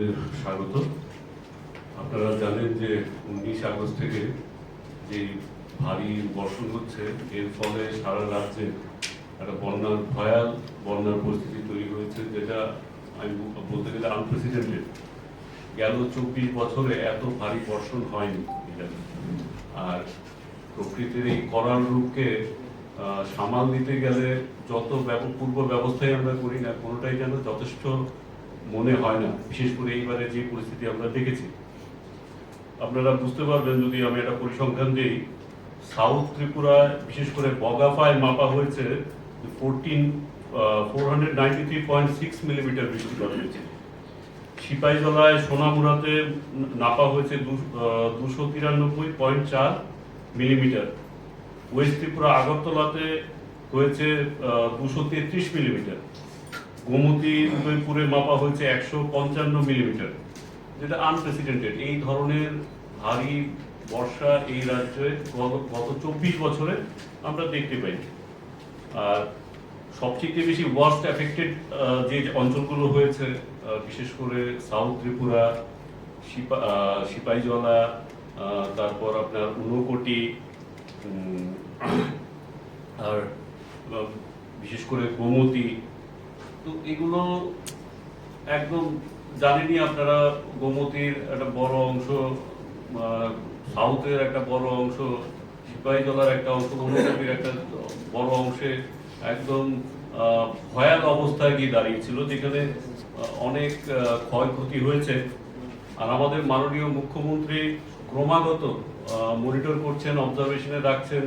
দের স্বাগত। আপনারা জানেন যে উনিশ আগস্ট থেকে যে ভারী বর্ষণ হচ্ছে, এর ফলে সারা রাজ্যে একটা বন্যার ভয়াল বন্যার পরিস্থিতি তৈরি হয়েছে, যেটা আমি বলতে গেলে আনপ্রেসিডেন্টেড গেল চব্বিশ বছরে এত ভারী বর্ষণ হয়নি আর প্রকৃতির এই করাল রূপকে সামাল দিতে গেলে যত পূর্ব ব্যবস্থাই আমরা করি না, কোনোটাই যেন যথেষ্ট মনে হয় না। বিশেষ করে এইবারে যে পরিস্থিতি আমরা দেখেছি। আপনারা বুঝতে পারবেন যদি আমি একটা পরিসংখ্যান দিই, সাউথ ত্রিপুরায় বিশেষ করে বগাফায় মাপা হয়েছে fourteen four hundred ninety three point six millimetre বৃষ্টিপাত হয়েছে। সিপাহীজলায় সোনামুড়াতে নাপা হয়েছে দুশো তিরানব্বই পয়েন্ট চার মিলিমিটার ওয়েস্ট ত্রিপুরা আগরতলাতে হয়েছে দুশো তেত্রিশ মিলিমিটার গোমতী উদয়পুরে মাপা হয়েছে একশো পঞ্চান্ন মিলিমিটার যেটা আনপ্রেসিডেন্টেড এই ধরনের ভারী বর্ষা এই রাজ্যে গত- চব্বিশ বছরে আমরা দেখতে পাই। আর সবচেয়ে বেশি ওয়ার্স্ট এফেক্টেড যে অঞ্চলগুলো হয়েছে বিশেষ করে সাউথ ত্রিপুরা সিপা- আহ, সিপাহীজলা তারপর আপনার উনকোটি আর বিশেষ করে গোমতী তো এগুলো একদম জানেনই আপনারা, গোমতীর একটা বড় অংশ সাউথের একটা বড় অংশ সিপাহীজলার একটা অংশ ঊনকোটির একটা বড় অংশে একদম ভয়াল অবস্থায় গিয়ে দাঁড়িয়েছিল, যেখানে অনেক ক্ষয়ক্ষতি হয়েছে। আর আমাদের মাননীয় মুখ্যমন্ত্রী ক্রমাগত মনিটর করছেন, অবজারভেশনে রাখছেন।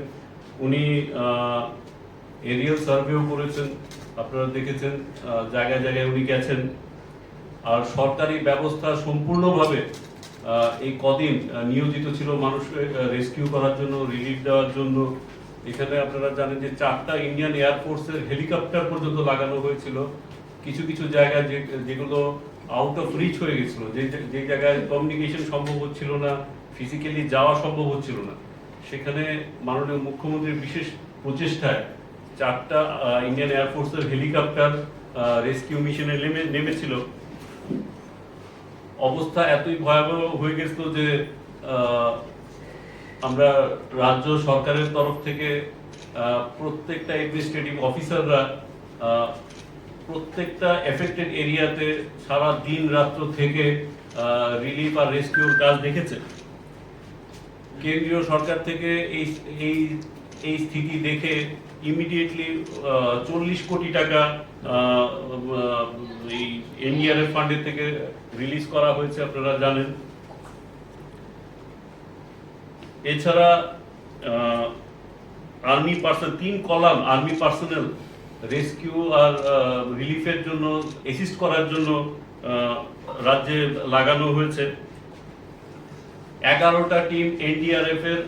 উনি এরিয়াল সার্ভেও করেছেন, আপনারা দেখেছেন জায়গায় জায়গায় উনি গেছেন। আর সরকারি ব্যবস্থা সম্পূর্ণভাবে এই কদিন নিয়োজিত ছিল মানুষকে রেস্কিউ করার জন্য রিলিফ দেওয়ার জন্য। এখানে আপনারা জানেন যে চারটা ইন্ডিয়ান এয়ারফোর্সের হেলিকপ্টার পর্যন্ত লাগানো হয়েছিল। কিছু কিছু জায়গায় যে, যেগুলো আউট অফ রিচ হয়ে গেছিল। যে যে জায়গায় কমিউনিকেশন সম্ভব হচ্ছিল না ফিজিক্যালি যাওয়া সম্ভব হচ্ছিল না। সেখানে মাননীয় মুখ্যমন্ত্রীর বিশেষ প্রচেষ্টায় চারটা ইন্ডিয়ান এয়ারফোর্সের হেলিকপ্টার রেস্কিউ মিশনে নেমে, নেমেছিল। অবস্থা এতই ভয়াবহ হয়ে গেছিল যে আমরা রাজ্য সরকারের তরফ থেকে প্রত্যেকটা অ্যাডমিনিস্ট্রেটিভ অফিসাররা প্রত্যেকটা এফেক্টেড এরিয়াতে সারা দিন রাত্র থেকে রিলিফ আর রেস্কিউর কাজ দেখেছে। কেন্দ্রীয় সরকার থেকে এই এই স্থিতি দেখে ইমিডিয়েটলি চল্লিশ কোটি টাকা আহ, এই ফান্ডের থেকে রিলিজ করা হয়েছে আপনারা জানেন। এছাড়া আর্মি পার্সন তিন কলাম আর্মি পার্সোনেল রেস্কিউ আর রিলিফের জন্য অ্যাসিস্ট করার জন্য রাজ্যে লাগানো হয়েছে। এগারোটা টিম এনডিআরএফ এর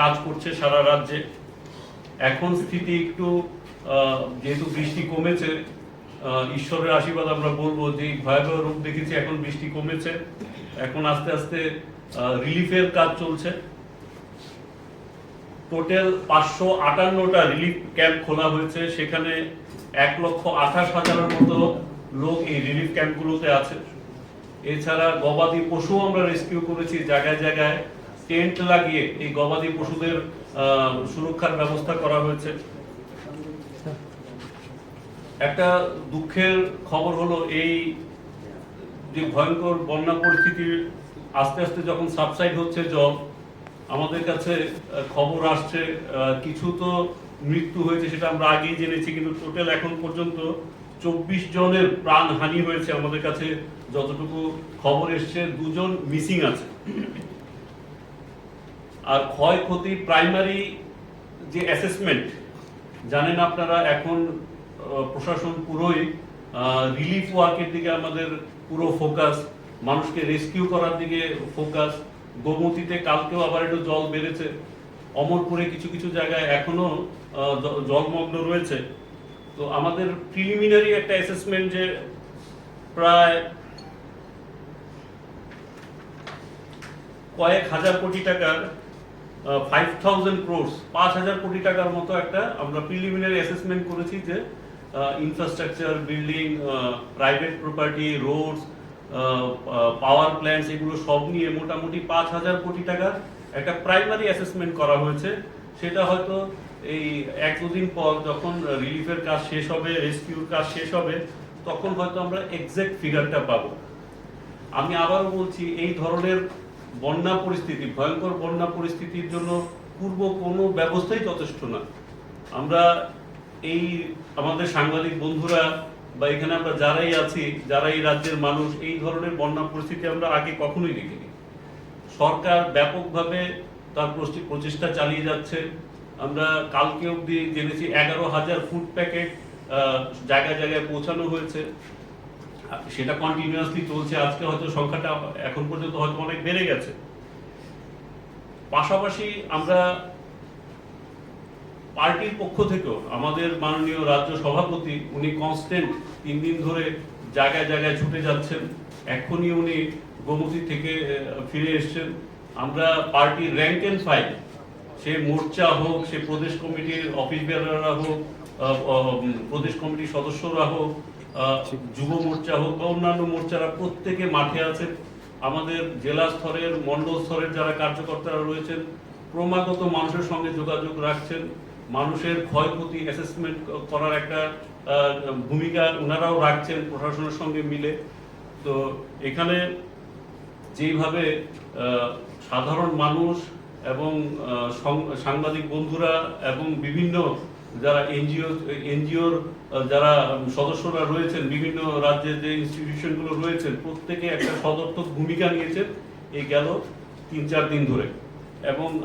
কাজ করছে সারা রাজ্যে। এখন স্থিতি একটু যেহেতু বৃষ্টি কমেছে ঈশ্বরের আশীর্বাদ আমরা বলব যে ভয়াবহ রূপ দেখেছি, এখন বৃষ্টি কমেছে। এখন আস্তে আস্তে রিলিফের কাজ চলছে। টোটাল পাঁচশো আটান্নটা রিলিফ ক্যাম্প খোলা হয়েছে। সেখানে এক লক্ষ আঠাশ হাজারের মতো লোক এই রিলিফ ক্যাম্পগুলোতে আছে। এছাড়া গবাদি পশু আমরা রেস্কিউ করেছি জায়গায় জায়গায়। টেন্ট লাগিয়ে এই গবাদি পশুদের সুরক্ষার ব্যবস্থা করা হয়েছে। একটা দুঃখের খবর হলো এই যে ভয়ঙ্কর বন্যা পরিস্থিতি আস্তে আস্তে যখন সাবসাইড হচ্ছে জল, আমাদের কাছে খবর আসছে কিছু তো মৃত্যু হয়েছে সেটা আমরা আগেই জেনেছি, কিন্তু টোটাল এখন পর্যন্ত চব্বিশ জনের প্রাণহানি হয়েছে আমাদের কাছে যতটুকু খবর এসছে, দুজন মিসিং আছে। আর ক্ষয়ক্ষতি প্রাইমারি যে অ্যাসেসমেন্ট জানেন আপনারা, এখন প্রশাসন পুরোই রিলিফ ওয়ার্কের দিকে আমাদের পুরো ফোকাস মানুষকে রেস্কিউ করার দিকে ফোকাস গোমতীতে কালকেও আবার একটু জল বেড়েছে, অমরপুরে কিছু কিছু জায়গায় এখনও জলমগ্ন রয়েছে। তো আমাদের প্রিলিমিনারি একটা অ্যাসেসমেন্ট যে প্রায় কয়েক হাজার কোটি টাকার ফাইভ থাউজেন্ড ক্রোর্স পাঁচ হাজার কোটি টাকার মতো একটা আমরা প্রিলিমিনারি অ্যাসেসমেন্ট করেছি যে infrastructure building private property roads power plants এগুলো সব নিয়ে মোটামুটি পাঁচ হাজার কোটি টাকার একটা প্রাইমারি অ্যাসেসমেন্ট করা হয়েছে। সেটা হয়তো এই এক দুদিন পর যখন রিলিফের কাজ শেষ হবে রেস্কিউর কাজ শেষ হবে, তখন হয়তো আমরা এক্সাক্ট ফিগারটা পাবো। আমি আবারও বলছি, এই ধরনের বন্যা পরিস্থিতি, ভয়ঙ্কর বন্যা পরিস্থিতির জন্য পূর্ব কোনো ব্যবস্থাই যথেষ্ট না। আমরা এই আমাদের সাংবাদিক বন্ধুরা বা এখানে আমরা যারাই আছি যারা এই রাজ্যের মানুষ, এই ধরনের বন্যা পরিস্থিতি আমরা আগে কখনোই দেখিনি। সরকার ব্যাপকভাবে তার প্রচে- প্রচেষ্টা চালিয়ে যাচ্ছে। আমরা কালকে অবধি জেনেছি এগারো হাজার ফুড প্যাকেট জায়গায় জায়গায় পৌঁছানো হয়েছে। সেটা কন্টিনিউয়াসলি চলছে, আজকে হয়তো সংখ্যাটা এখন পর্যন্ত হয়তো অনেক বেড়ে গেছে। পাশাপাশি আমরা পার্টির পক্ষ থেকেও আমাদের মাননীয় রাজ্য সভাপতি, উনি কনস্ট্যান্ট তিন দিন ধরে জায়গায় জায়গায় ছুটে যাচ্ছেন। এখনই উনি গোমতী থেকে ফিরে এসেছেন। আমরা পার্টির র্যাঙ্ক এন্ড ফাইল সে মোর্চা হোক, সে প্রদেশ কমিটির অফিস বেয়ারাররা হোক প্রদেশ কমিটির সদস্যরা হোক যুব মোর্চা হোক বা অন্যান্য মোর্চারা প্রত্যেকে মাঠে আছে আমাদের জেলা স্তরের মন্ডল স্তরের যারা কার্যকর্তারা রয়েছেন ক্রমাগত মানুষের সঙ্গে যোগাযোগ রাখছেন। মানুষের ক্ষয়ক্ষতি অ্যাসেসমেন্ট করার একটা ভূমিকা ওনারাও রাখছেন প্রশাসনের সঙ্গে মিলে। তো এখানে যেইভাবে সাধারণ মানুষ এবং সাংবাদিক বন্ধুরা এবং বিভিন্ন যারা এনজিও, এনজিওর, যারা সদস্যরা রয়েছেন, বিভিন্ন রাজ্যের যে ইনস্টিটিউশনগুলো রয়েছেন, প্রত্যেকে একটা সদর্থক ভূমিকা নিয়েছেন। এই গেল তিন, চার দিন ধরে। এবং